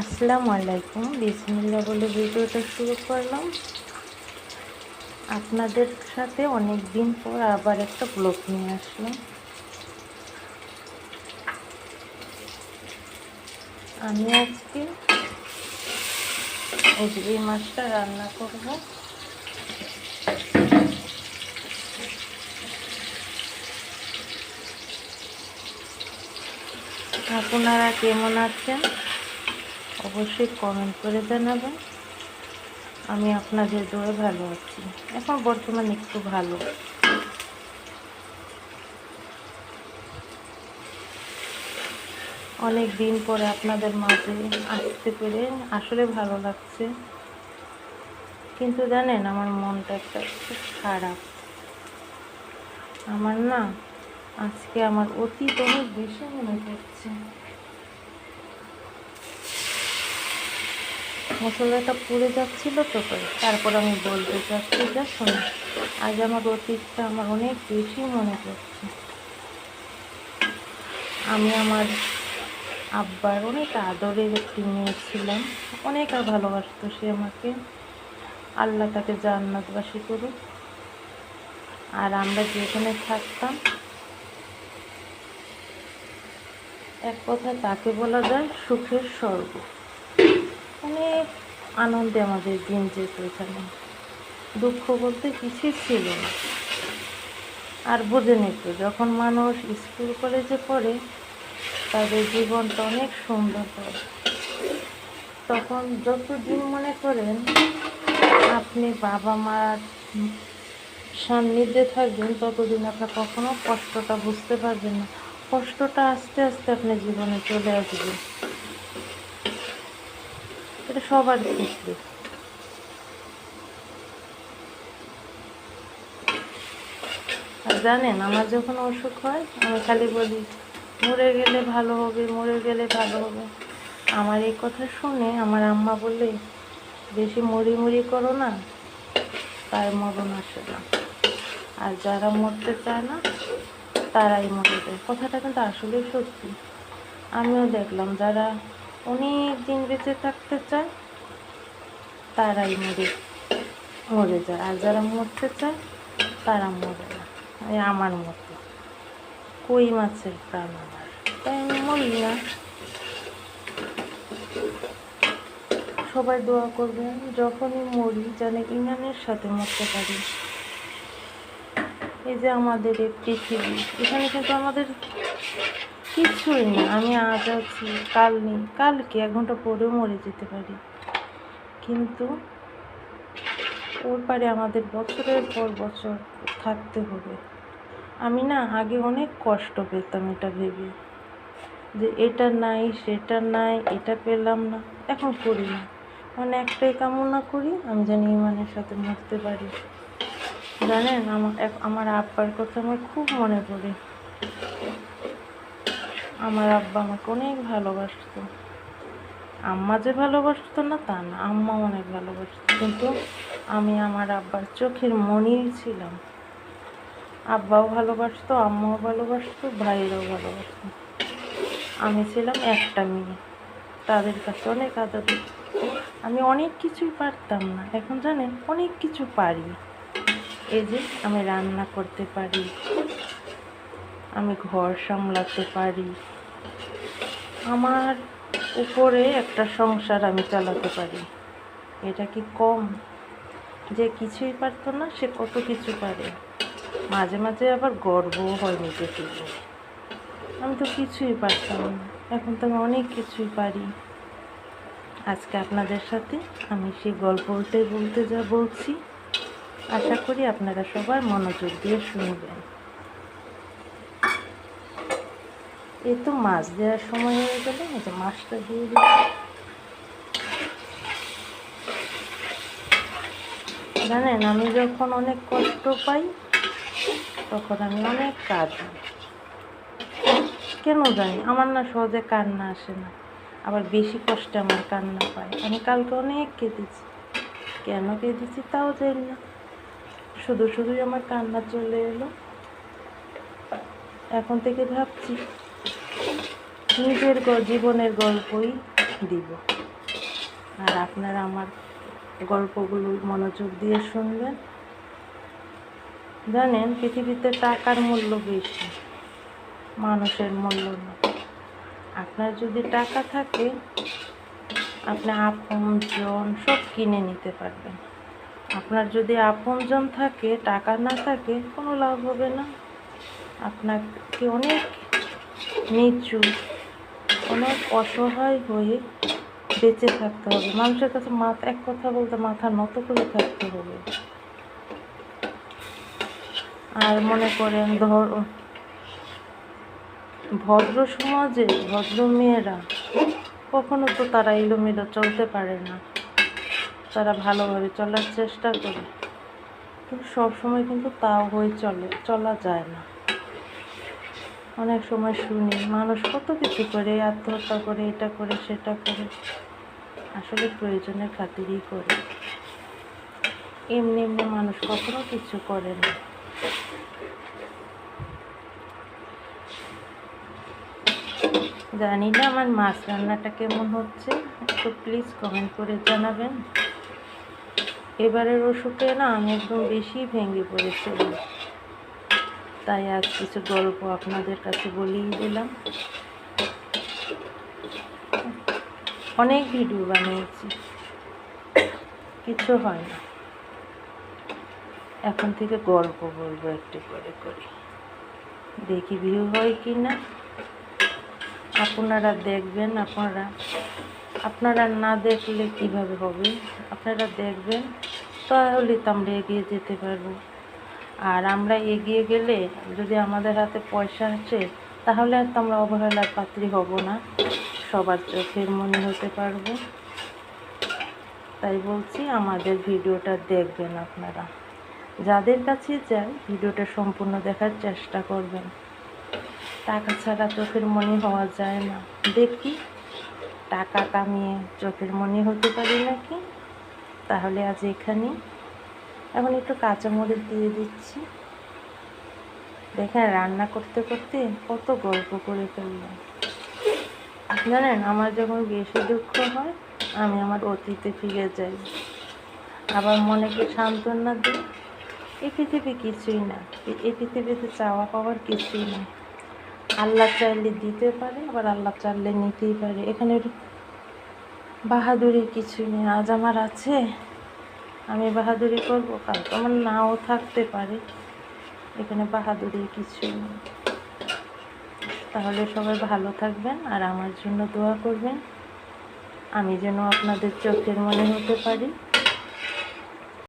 আসসালামু আলাইকুম। বিসমিল্লা বলে ভিডিওটা শুরু করলাম। আপনাদের সাথে অনেক দিন পর আবার একটা ব্লগ নিয়ে আসলাম। আমি আজকে এই মাছটা রান্না করব। আপনারা কেমন আছেন? অবশ্যই কমেন্ট করে জানাবেন। আমি আপনাদের দোয়ে ভালো আছি। এখন বর্তমানে একটু ভালো। অনেক দিন পরে আপনাদের মাঝে আসতে পেরে আসলে ভালো লাগছে। কিন্তু জানেন, আমার মনটা একটা খুব খারাপ। আমার না, আজকে আমার অতীত অনেক বেশি মনে পড়ছে। মশলাটা পুড়ে যাচ্ছিল তো তারপর আমি বলতে চাচ্ছি যা শোনো, আজ আমার অতীতটা আমার অনেক বেশি মনে পড়ছে। আমি আমার আব্বার অনেক আদরের একটি মেয়ে ছিলাম, অনেক আর ভালোবাসতো সে আমাকে। আল্লাহ তাকে জান্নাতবাসী করুক। আর আমরা যেখানে থাকতাম, এক কথা তাকে বলা যায় সুখের স্বর্গ। অনেক আনন্দে আমাদের দিন যেত এখানে। দুঃখ বলতে কিছুই ছিল না। আর বোঝে নিত যখন মানুষ স্কুল কলেজে পড়ে, তাদের জীবনটা অনেক সুন্দর হয়। তখন যতদিন মনে করেন, আপনি বাবা মার সান্নিধ্যে থাকবেন, ততদিন আপনার কখনো কষ্টটা বুঝতে পারবেন না। কষ্টটা আস্তে আস্তে আপনার জীবনে চলে আসবে। এটা সবার ক্ষেত্রে আর জানেন, আমার যখন অসুখ হয়, আমি খালি বলি, মরে গেলে ভালো হবে, মরে গেলে ভালো হবে। আমার এই কথা শুনে আমার আম্মা বললে, বেশি মরি মরি করো না তাই মরণ আসে না। আর যারা মরতে চায় না, তারাই মরে যায়। কথাটা কিন্তু আসলেই সত্যি। আমিও দেখলাম, যারা অনেক দিন বেঁচে থাকতে চায়, তারাই মরে মরে যায়। আর যারা মরতে চায়, তারা মরে না। আমার মতো। কই মাছের প্রাণ আমার? তাই আমি মরি না। সবাই দোয়া করবেন, যখনই মরি, যেন ইমানের সাথে মরতে পারি। এই যে আমাদের এই পৃথিবী, এখানে কিন্তু আমাদের কিছুই না, আমি আজ আছি, কাল নেই, কালকে এক ঘণ্টা পরেও মরে যেতে পারি। কিন্তু ওর পারে আমাদের বছরের পর বছর থাকতে হবে। আমি না আগে অনেক কষ্ট পেতাম এটা ভেবে, যে এটা নাই, সেটা নাই, এটা পেলাম না, এখন করি না। মানে একটাই কামনা করি, আমি জানি ইমানের সাথে মরতে পারি। জানেন, আমার আমার আব্বার কথা আমার খুব মনে পড়ে। আমার আব্বা আমাকে অনেক ভালোবাসতো। আম্মা যে ভালোবাসতো না, তা না, আম্মা অনেক ভালোবাসতো। কিন্তু আমি আমার আব্বার চোখের মনির ছিলাম। আব্বাও ভালোবাসতো, আম্মাও ভালোবাসতো, ভাইয়েরাও ভালোবাসতো। আমি ছিলাম একটা মেয়ে। তাদের কাছে অনেক আদর আমি অনেক কিছুই পারতাম না। এখন জানেন, অনেক কিছু পারি। এই যে, আমি রান্না করতে পারি। আমি ঘর সামলাতে পারি। আমার উপরে একটা সংসার আমি চালাতে পারি। এটা কি কম? যে কিছুই পারতো না, সে কত কিছু পারে। মাঝে মাঝে আবার গর্বও হয় নিজেকে। আমি তো কিছুই পারতাম না। এখন তো আমি অনেক কিছুই পারি। আজকে আপনাদের সাথে আমি সেই গল্প বলতে বলতে যা বলছি, আশা করি আপনারা সবার মনোযোগ দিয়ে শুনবেন। এই তো মাছ দেওয়ার সময় হয়ে গেল এই যে মাছটা দিয়ে দিই। জানেন, আমি যখন অনেক কষ্ট পাই, তখন আমি অনেক কাঁদি কেন জানি, আমার না সহজে কান্না আসে না। আবার বেশি কষ্টে আমার কান্না পায়। আমি কালকে অনেক কেঁদেছি। কেন কেঁদেছি তাও জানি না। শুধু শুধুই আমার কান্না চলে এলো। এখন থেকে ভাবছি নিজের জীবনের গল্পই দিব। আর আপনারা আমার গল্পগুলো মনোযোগ দিয়ে শুনবেন। জানেন, পৃথিবীতে টাকার মূল্য বেশি, মানুষের মূল্য না। আপনার যদি টাকা থাকে, আপনি আপনজন সব কিনে নিতে পারবেন। আপনার যদি আপনজন থাকে, টাকা না থাকে, কোনো লাভ হবে না। আপনাকে অনেক নিচু অনেক অসহায় হয়ে বেঁচে থাকতে হবে। মানুষের কাছে মাথা, এক কথা বলতে মাথা নত করে থাকতে হবে। আর মনে করেন, ধর, ভদ্র সমাজে ভদ্র মেয়েরা, কখনো তো তারা এলোমেলো চলতে পারে না। তারা ভালোভাবে চলার চেষ্টা করে। কিন্তু সবসময় কিন্তু তাও হয়ে চলে, চলা যায় না। অনেক সময় শুনি, মানুষ কত কিছু করে, আত্মহত্যা করে, এটা করে, সেটা করে। আসলে প্রয়োজনের খাতিরই করে। এমনি এমনি মানুষ কখনো কিছু করে না। জানি না আমার মাছ রান্নাটা কেমন হচ্ছে, একটু প্লিজ কমেন্ট করে জানাবেন। এবারের ওষুধে না আমি একদম বেশি ভেঙে পড়েছিলাম। তাই আজ কিছু গল্প আপনাদের কাছে বলেই দিলাম। অনেক ভিডিও বানিয়েছি। কিছু হয় না। এখন থেকে গল্প বলব একটু করে করে। দেখি ভিউ হয় কি না আপনারা দেখবেন, আপনারা আপনারা না দেখলে কীভাবে হবে? আপনারা দেখবেন, তাহলে তো আমরা এগিয়ে যেতে পারব। আর আমরা এগিয়ে গেলে যদি আমাদের হাতে পয়সা আসে তাহলে আর তো আমরা অবহেলার পাত্রী হব না। সবার চোখের মনে হতে পারব। তাই বলছি আমাদের ভিডিওটা দেখবেন আপনারা। যাদের কাছে যাই ভিডিওটা সম্পূর্ণ দেখার চেষ্টা করবেন। টাকা ছাড়া চোখের মনি হওয়া যায় না। দেখি, টাকা কামিয়ে চোখের মনি হতে পারি নাকি? তাহলে আজ এখানে এখন একটু কাঁচামরিচ দিয়ে দিচ্ছি। দেখেন রান্না করতে করতে কত গল্প করে ফেললাম। জানেন আমার যখন বেশি দুঃখ হয়, আমি আমার অতীতে ফিরে যাই। আবার মনেকে সান্ত্বনা দিই? এই পৃথিবী কিছুই না। এই পৃথিবীতে চাওয়া পাওয়ার কিছুই না। আল্লাহ চাইলে দিতে পারে, আবার আল্লাহ চাইলে নিতেই পারে। এখানে বাহাদুরি কিছুই নেই। আজ আমার আছে আমি বাহাদুরি করব কাল আমার নাও থাকতে পারে। এখানে বাহাদুরি কিছু তাহলে সবাই ভালো থাকবেন আর আমার জন্য দোয়া করবেন। আমি যেন আপনাদের চোখের মনে হতে পারি।